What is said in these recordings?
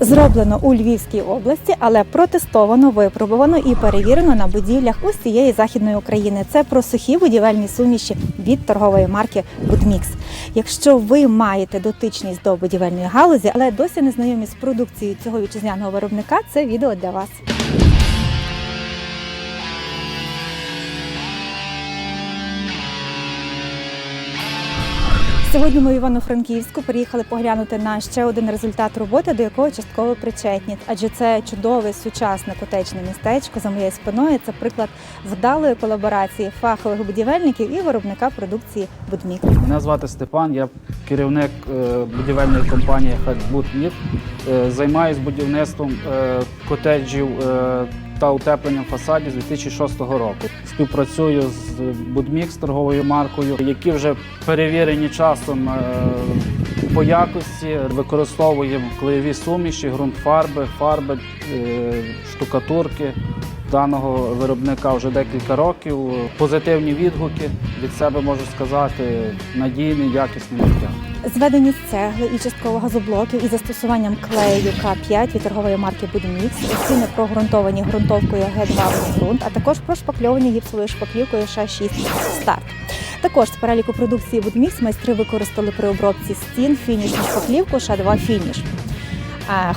Зроблено у Львівській області, але протестовано, випробовано і перевірено на будівлях усієї західної України. Це про сухі будівельні суміші від торгової марки Будмікс. Якщо ви маєте дотичність до будівельної галузі, але досі не знайомі з продукцією цього вітчизняного виробника, це відео для вас. Сьогодні ми в Івано-Франківську приїхали поглянути на ще один результат роботи, до якого частково причетні. Адже це чудове сучасне котечне містечко за моєю спиною. Це приклад вдалої колаборації фахових будівельників і виробника продукції Будмік. Мене звати Степан, я керівник е, будівельної компанії Ефект Будміт. Займаюся будівництвом е, котеджів е, та утепленням фасадів з 2006 року. Співпрацюю з Будмікс торговою маркою, які вже перевірені часом е, по якості. Використовуємо клеєві суміші, ґрунт фарби, фарби, е, штукатурки. Даного виробника вже декілька років. Позитивні відгуки від себе можу сказати, надійний, якісний матеріал. Зведені з цегли і частково газоблоків із застосуванням клею К5 від торгової марки Будмікс, стіни прогрунтовані ґрунтовкою Г2 ґрунт, а також прошпакльовані гіпсовою шпаклівкою Ш6 старт. Також з переліку продукції Будмікс майстри використали при обробці стін фінішну шпаклівку Ш2 фініш.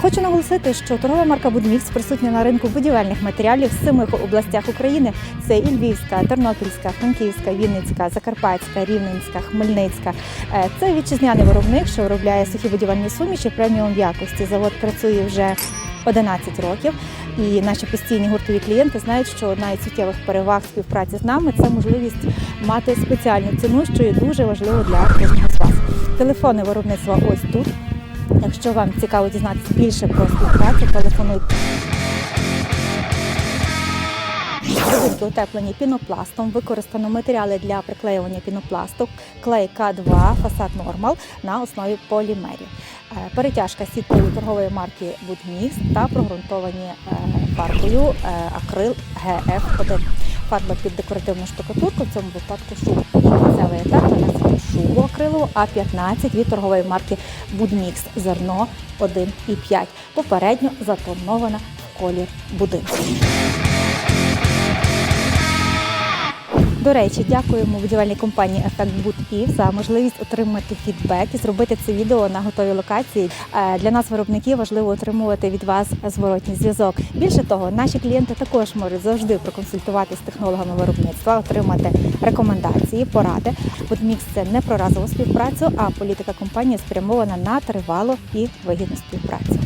Хочу наголосити, що торгова марка Будмікс присутня на ринку будівельних матеріалів в семи областях України. Це і Львівська, Тернопільська, Франківська, Вінницька, Закарпатська, Рівненська, Хмельницька. Е, Це вітчизняний виробник, що виробляє сухі будівельні суміші преміум якості. Завод працює вже 11 років, і наші постійні гуртові клієнти знають, що одна із суттєвих переваг співпраці з нами це можливість мати спеціальну ціну, що є дуже важливо для кожного з вас. Телефони виробництва ось тут. Якщо вам цікаво дізнатися більше про співпрацю, телефонуйте. Будинки утеплені пінопластом. Використано матеріали для приклеювання пінопласту, клей К2, фасад Нормал на основі полімерів. Е, Перетяжка сіткою торгової марки Будмікс та прогрунтовані е, фарбою е, акрил ГФ1. Фарба під декоративну штукатурку, в цьому випадку шуб. Кінцевий етап нанесено шубу акрилову А15 від торгової марки Будмікс зерно 1,5. Попередньо затонована в колір будинку. До речі, дякуємо будівельній компанії Ефект Буд Ів за можливість отримати фідбек і зробити це відео на готовій локації. Е, Для нас, виробників, важливо отримувати від вас зворотній зв'язок. Більше того, наші клієнти також можуть завжди проконсультуватись з технологами виробництва, отримати рекомендації, поради. Будмікс це не про разову співпрацю, а політика компанії спрямована на тривалу і вигідну співпрацю.